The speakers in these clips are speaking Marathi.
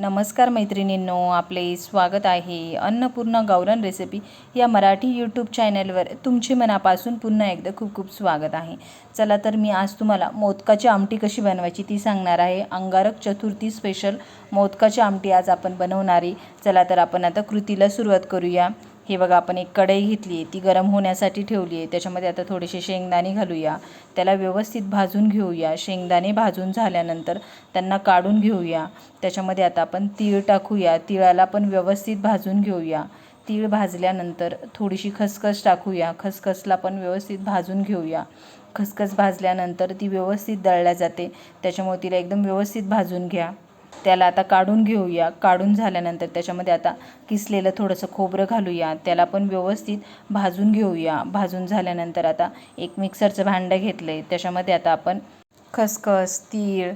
नमस्कार मैत्रिणींनो आपले स्वागत आहे अन्नपूर्णा गावरान रेसिपी या मराठी यूट्यूब चॅनलवर तुमचे मनापासून पुन्हा एकदा खूप खूप स्वागत आहे. चला तर मी आज तुम्हाला मोदकाची आमटी कशी बनवायची ती सांगणार आहे. अंगारक चतुर्थी स्पेशल मोदकाची आमटी आज आपण बनवणारी चला तर आपण आता कृतीला सुरुवात करूया. हे बघा आपण एक कढई घेतली आहे ती गरम होण्यासाठी ठेवली आहे. त्याच्यामध्ये आता थोडेसे शेंगदाणे घालूया. त्याला व्यवस्थित भाजून घेऊया. शेंगदाणे भाजून झाल्यानंतर त्यांना काढून घेऊया. त्याच्यामध्ये आता आपण तीळ टाकूया. तिळाला पण व्यवस्थित भाजून घेऊया. तीळ भाजल्यानंतर थोडीशी खसखस टाकूया. खसखसला पण व्यवस्थित भाजून घेऊया. खसखस भाजल्यानंतर ती व्यवस्थित दळल्या जाते. त्याच्यामुळे तिला एकदम व्यवस्थित भाजून घ्या. त्याला आता काढून घेऊया. काढून झाल्यानंतर त्याच्यामध्ये आता किसलेलं थोडंसं खोबरं घालूया. त्याला पण व्यवस्थित भाजून घेऊया. भाजून झाल्यानंतर आता एक मिक्सरचं भांडं घेतलं आहे त्याच्यामध्ये आता आपण खसखस तीळ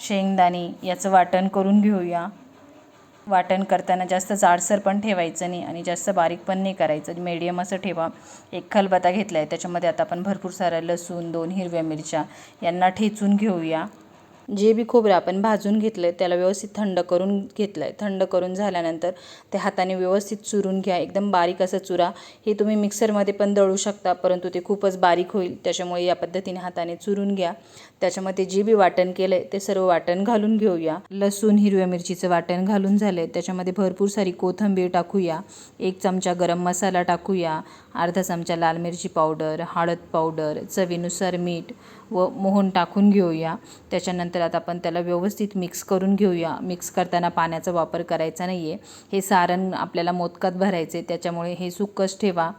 शेंगदाणे याचं वाटण करून घेऊया. वाटण करताना जास्त जाडसर पण ठेवायचं नाही आणि जास्त बारीक पण नाही करायचं. मीडियम असं ठेवा. एक खलबत्ता घेतला आहे त्याच्यामध्ये आता आपण भरपूर सारा लसूण दोन हिरव्या मिरच्या यांना ठेचून घेऊया. जे बी खोबरं आपण भाजून घेतलं आहे त्याला व्यवस्थित थंड करून घेतलं आहे थंड करून झाल्यानंतर ते हाताने व्यवस्थित चुरून घ्या. एकदम बारीक असं चुरा. हे तुम्ही मिक्सरमध्ये पण दळू शकता परंतु ते खूपच बारीक होईल. त्याच्यामुळे या पद्धतीने हाताने चुरून घ्या. त्याच्यामध्ये जे बी वाटण केलं आहे ते सर्व वाटण घालून घेऊया. लसूण हिरव्या मिरचीचं वाटण घालून झालं आहे त्याच्यामध्ये भरपूर सारी कोथिंबीर टाकूया. एक चमचा गरम मसाला टाकूया. अर्धा चमचा लाल मिरची पावडर हळद पावडर चवीनुसार मीठ व मोहन टाकून घेऊया. त्याच्यानंतर आता आपण त्याला व्यवस्थित मिक्स करून घेऊया. मिक्स करताना पाण्याचा वापर करायचा नाही आहे हे सारण आपल्याला मोदकात भरायचे त्याच्यामुळे हे सुकच ठेवा.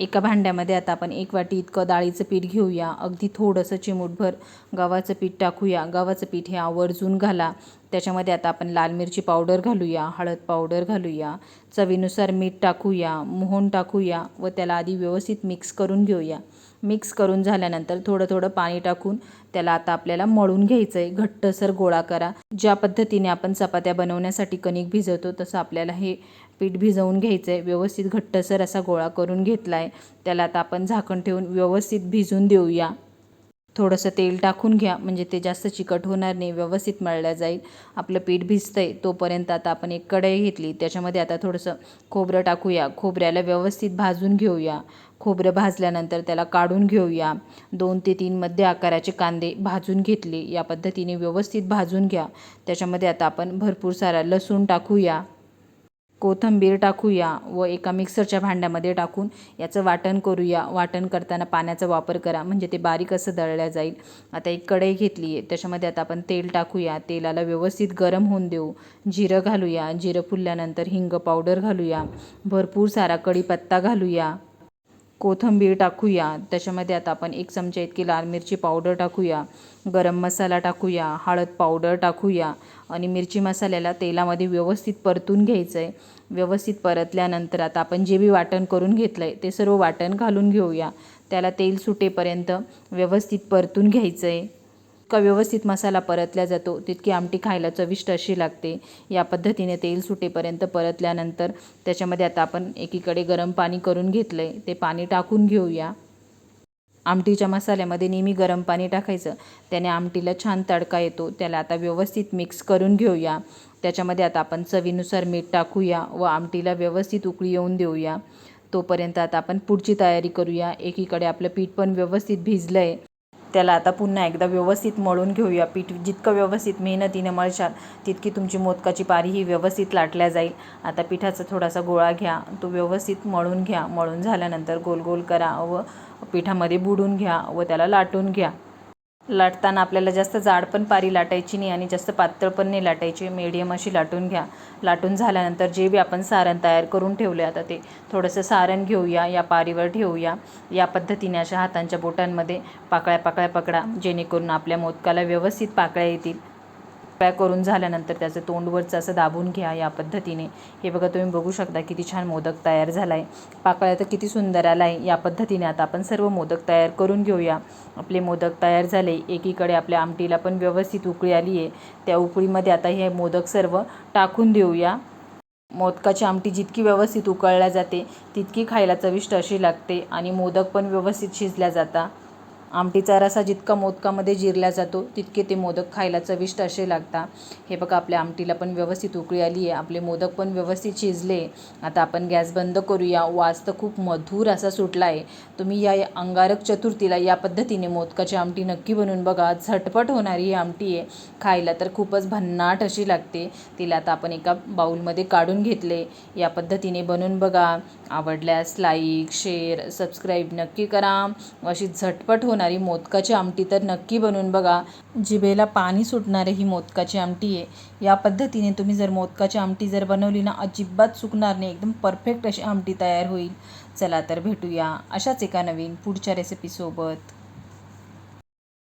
एका भांड्यामध्ये आता आपण एक वाटी इतकं डाळीचं पीठ घेऊया. अगदी थोडंसं चिमूटभर गव्हाचं पीठ टाकूया. गव्हाचं पीठ हे आवर्जून घाला. त्याच्यामध्ये आता आपण लाल मिरची पावडर घालूया हळद पावडर घालूया चवीनुसार मीठ टाकूया मोहन टाकूया व त्याला आधी व्यवस्थित मिक्स करून घेऊया. मिक्स करून झाल्यानंतर थोडं थोडं पाणी टाकून त्याला आता आपल्याला मळून घ्यायचं आहे घट्टसर गोळा करा. ज्या पद्धतीने आपण चपात्या बनवण्यासाठी कणिक भिजवतो तसं आपल्याला हे पीठ भिजवून घ्यायचं आहे व्यवस्थित घट्टसर असा गोळा करून घेतला आहे त्याला आता आपण झाकण ठेवून व्यवस्थित भिजून देऊया. थोडंसं तेल टाकून घ्या म्हणजे ते जास्त चिकट होणार नाही व्यवस्थित मळल्या जाईल. आपलं पीठ भिजतं आहे तोपर्यंत आता आपण एक कढई घेतली. त्याच्यामध्ये आता थोडंसं खोबरं टाकूया. खोबऱ्याला व्यवस्थित भाजून घेऊया. खोबरं भाजल्यानंतर त्याला काढून घेऊया. दोन ते तीन मध्य आकाराचे कांदे भाजून घेतले. या पद्धतीने व्यवस्थित भाजून घ्या. त्याच्यामध्ये आता आपण भरपूर सारा लसूण टाकूया. कोथिंबीर टाकूया व एका मिक्सरच्या भांड्यामध्ये टाकून याचं वाटण करूया. वाटण करताना पाण्याचा वापर करा. म्हणजे ते बारीक असं दळल्या जाईल. आता एक कढई घेतली आहे. त्याच्यामध्ये आता आपण तेल टाकूया. तेलाला व्यवस्थित गरम होऊन देऊ. जिरं घालूया. जिरं फुलल्यानंतर हिंग पावडर घालूया. भरपूर सारा कढीपत्ता घालूया. कोथिंबीर टाकूया. त्याच्यामध्ये आता आपण एक चमचा इतकी लाल मिरची पावडर टाकूया. गरम मसाला टाकूया. हळद पावडर टाकूया. आणि मिरची मसाल्याला तेलामध्ये व्यवस्थित परतून घ्यायचं आहे व्यवस्थित परतल्यानंतर आता आपण जे बी वाटण करून घेतलं आहे ते सर्व वाटण घालून घेऊया. त्याला तेल सुटेपर्यंत व्यवस्थित परतून घ्यायचं आहे इतका व्यवस्थित मसाला परतला जातो. तितकी आमटी खायला चविष्ट अशी लागते. या पद्धतीने तेल सुटेपर्यंत परतल्यानंतर त्याच्यामध्ये आता आपण एकीकडे गरम पाणी करून घेतलं आहे ते पाणी टाकून घेऊया. आमटीच्या मसाल्यामध्ये नेहमी गरम पाणी टाकायचं. त्याने आमटीला छान तडका येतो. त्याला आता व्यवस्थित मिक्स करून घेऊया. त्याच्यामध्ये आता आपण चवीनुसार मीठ टाकूया व आमटीला व्यवस्थित उकळी येऊन देऊया. तोपर्यंत आता आपण पुढची तयारी करूया. एकीकडे आपलं पीठ पण व्यवस्थित भिजलं आहे त्याला आता पुन्हा एकदा व्यवस्थित मळून घेऊया. पीठ जितकं व्यवस्थित मेहनतीने मळशाल तितकी तुमची मोदकाची पारी ही व्यवस्थित लाटल्या जाईल. आता पिठाचा थोडासा गोळा घ्या. तो व्यवस्थित मळून घ्या. मळून झाल्यानंतर गोल गोल करा व पिठामध्ये बुडून घ्या व त्याला लाटून घ्या. लाटताना आपल्याला जास्त जाड पण पारी लाटायची नाही आणि जास्त पातळ पण नाही लाटायची. मीडियम अशी लाटून घ्या. लाटून झाल्यानंतर जे बी आपण सारण तयार करून ठेवले आता ते थोडंसं सारण घेऊया या पारीवर ठेवूया. या पद्धतीने अशा हातांच्या बोटांमध्ये पाकळ्या पाकळ्या पकडा जेणेकरून आपल्या मोदकाला व्यवस्थित पाकळ्या येतील. पॅक करून झाल्यानंतर त्याचं तोंडवरचं असं दाबून घ्या या पद्धतीने. हे बघा तुम्ही बघू शकता किती छान मोदक तयार झाला आहे पाकळ्या तर किती सुंदर आला आहे या पद्धतीने आता आपण सर्व मोदक तयार करून घेऊया. आपले मोदक तयार झाले. एकीकडे आपल्या आमटीला पण व्यवस्थित उकळी आली आहे. त्या उकळीमध्ये आता हे मोदक सर्व टाकून देऊया. मोदकाची आमटी जितकी व्यवस्थित उकळल्या जाते तितकी खायला चविष्ट अशी लागते आणि मोदक पण व्यवस्थित शिजल्या जातात आमटीचा रसा जितका मोदकामध्ये जिरला जातो तितके ते मोदक खायला चविष्ट असे लागतात. हे बघा आपल्या आमटीला पण व्यवस्थित उकळी आली आहे. आपले मोदक पण व्यवस्थित शिजले. आता आपण गॅस बंद करूया. वास तर खूप मधुर असा सुटला आहे. तुम्ही या अंगारक चतुर्थीला या पद्धतीने मोदकाची आमटी नक्की बनवून बघा. झटपट होणारी ही आमटी आहे. खायला तर खूपच भन्नाट अशी लागते. तिला आता आपण एका बाऊलमध्ये काढून घेतले. या पद्धतीने बनवून बघा. आवडल्यास लाईक शेअर सबस्क्राईब नक्की करा. अशी झटपट होणारी मोदकाची आमटी तर नक्की बनवून बघा. जिभेला पाणी सुटणारे ही मोदकाची आमटी आहे. या पद्धतीने तुम्ही जर मोदकाची आमटी जर बनवली ना अजिबात चुकणार नाही. एकदम परफेक्ट अशी आमटी तयार होईल. चला तर भेटूया अशाच एका नवीन पुढच्या रेसिपीसोबत